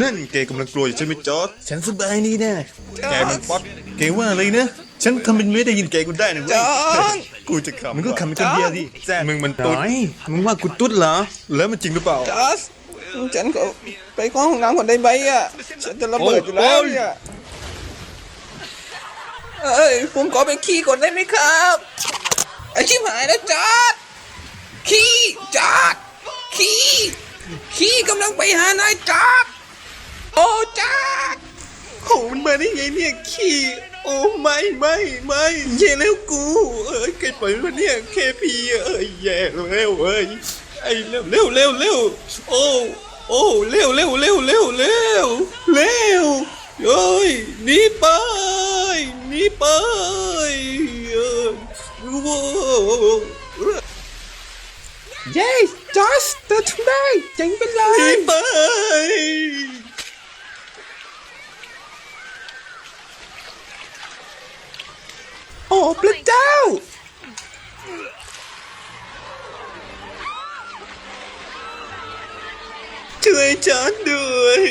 นั่นแกกำลังกลัวอยู่ใช่ไหมจอร์ดฉันสบายดีนะแกมันป๊อตแกว่าอะไรนะ ฉันทำเป็นไม่ได้ยินแกกูได้นะเว้ยจอร์ดกูจะขำมึงก็ขำเป็นคนเดียวดิแซ่มึงมันตุ๊ดน้อยมึงว่ากูตุ๊ดเหรอ แล้วมันจริงหรือเปล่าจอสฉันก็ไปเข้าห้องน้ำก่อนได้ไหมอะ ฉันจะระเบิดอยู่แล้วเนี่ยเอ้ยผมขอไปขี้ก่อนได้ไหมครับไอชิบหายแล้วจอดขี้จอดขี้ขี้กำลังไปหานายจอด โอ้จอดโอ้มันมาได้ไงเนี่ยขี้โอ้ไม่ไม่ไม่แย่แล้วกู เอ้ยใครปล่อยมันเนี่ยเคพีเอ้ยแย่แล้วเอ้ยไอ้เร็วเร็วเร็วเร็วโอ้โอ้เร็วเร็วเร็วเร็วเร็วเร็วเอ้ยหนีไปหนีไปเออโว้เย้จอสเธอทำได้เจ๋งไปเลยหนีไป โอ้พระเจ้า ช่วยฉันด้วย